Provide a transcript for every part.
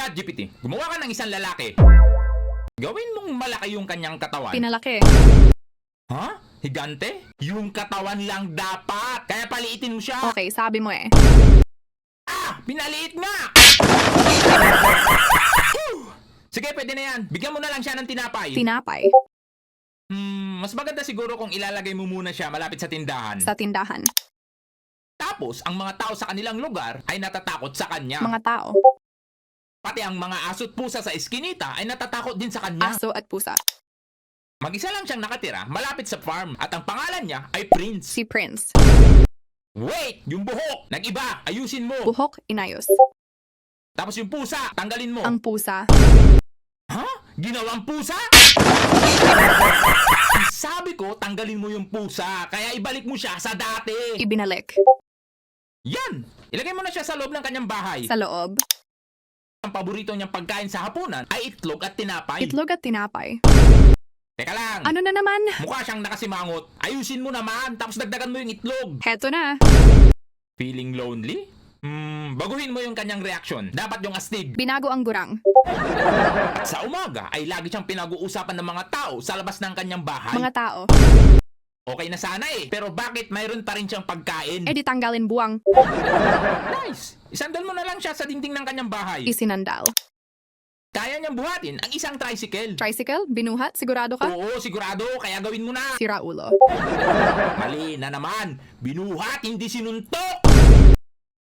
ChatGPT, gumawa ka ng isang lalaki. Gawin mong malaki yung kanyang katawan. Pinalaki. ha? Higante? Yung katawan lang dapat. Kaya paliitin mo siya. Okay, sabi mo eh. Ah! Pinaliit nga! Sige, pwede na yan. Bigyan mo na lang siya ng tinapay. Tinapay. Hmm, mas maganda siguro kung ilalagay mo muna siya malapit sa tindahan. Sa tindahan. Tapos, ang mga tao sa kanilang lugar ay natatakot sa kanya. Mga tao. Pati ang mga aso't pusa sa eskinita ay natatakot din sa kanya. Aso at pusa. Mag-isa lang siyang nakatira malapit sa farm at ang pangalan niya ay Prince. Si Prince. Wait! Yung buhok! Nag-iba! Ayusin mo! Buhok, inayos. Tapos yung pusa! Tanggalin mo! Ang pusa. Ha? Ginawang pusa? Sabi ko, tanggalin mo yung pusa. Kaya ibalik mo siya sa dati. Ibinalik. Yan! Ilagay mo na siya sa loob ng kanyang bahay. Sa loob. Ang paborito niyang pagkain sa hapunan ay itlog at tinapay. Itlog at tinapay. Teka lang. Ano na naman? Mukha siyang nakasimangot. Ayusin mo naman, tapos dagdagan mo yung itlog. Heto na. Feeling lonely? Hmm, baguhin mo yung kanyang reaksyon. Dapat yung astig. Binago ang gurang. At sa umaga ay lagi siyang pinag-uusapan ng mga tao sa labas ng kanyang bahay. Mga tao. Okay na sana eh. Pero bakit mayroon pa rin siyang pagkain? Eh di tanggalin buwang. Nice! Isandal mo na lang siya sa dingding ng kanyang bahay. Isinandal. Kaya niyang buhatin ang isang tricycle. Tricycle? Binuhat? Sigurado ka? Oo, sigurado. Kaya gawin mo na. Sira ulo. Mali na naman. Binuhat, hindi sinuntok.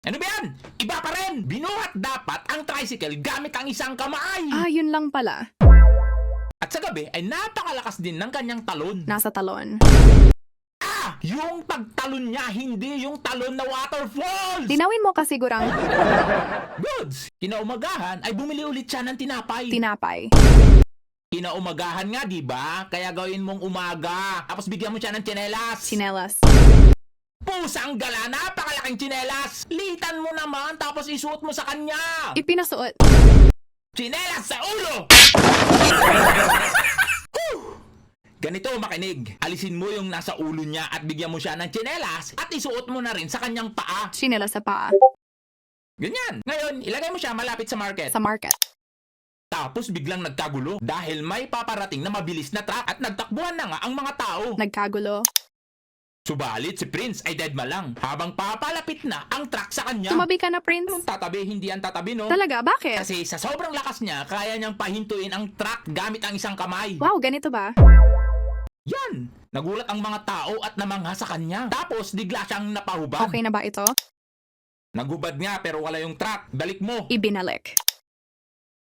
Ano ba yan? Iba pa rin. Binuhat dapat ang tricycle gamit ang isang kamay. Ah, yun lang pala. At sa gabi ay napakalakas din ng kanyang talon. Nasa talon. Yung pagtalon niya, hindi yung talon na waterfalls! Linawin mo kasi gurang. Goods! Kinaumagahan ay bumili ulit siya ng tinapay. Tinapay. Kinaumagahan nga, di ba? Kaya gawin mong umaga. Tapos bigyan mo siya ng tsinelas. Sinelas. Pusang gala, napakalaking tsinelas. Litan mo naman, tapos isuot mo sa kanya. Ipinasuot. Tsinelas sa ulo! Ganito makinig. Alisin mo yung nasa ulo niya at bigyan mo siya ng tsinelas at isuot mo na rin sa kanyang paa. Sinelas sa paa. Ganyan. Ngayon, ilagay mo siya malapit sa market. Sa market. Tapos biglang nagkagulo dahil may paparating na mabilis na truck at nagtakbuhan na nga ang mga tao. Nagkagulo. Subalit si Prince ay deadma lang habang papalapit na ang truck sa kanya. Tumabi ka na, Prince. Anong tatabi? Hindi ang tatabi, no? Talaga? Bakit? Kasi sa sobrang lakas niya, kaya niyang pahintuin ang truck gamit ang isang kamay. Wow, ganito ba? Yan! Nagulat ang mga tao at namangha sa kanya. Tapos bigla siyang napahubad. Okay na ba ito? Naghubad nga pero wala yung truck. Balik mo. Ibinalik.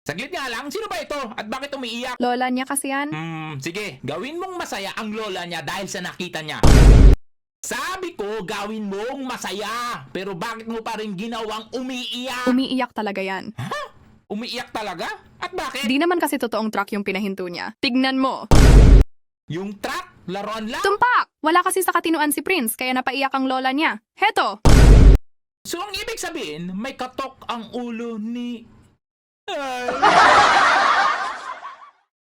Saglit nga lang, sino ba ito? At bakit umiiyak? Lola niya kasi yan. Hmm, sige. Gawin mong masaya ang lola niya dahil sa nakita niya. Sabi ko, gawin mong masaya. Pero bakit mo pa rin ginawang umiiyak? Umiiyak talaga yan. umiiyak talaga? At bakit? Di naman kasi totoong truck yung pinahinto niya. Tignan mo. Yung truck, laruan lang. Tumpak! Wala kasi sa katinuan si Prince, kaya napaiyak ang lola niya. Heto! So ang ibig sabihin, may katok ang ulo ni... Ay.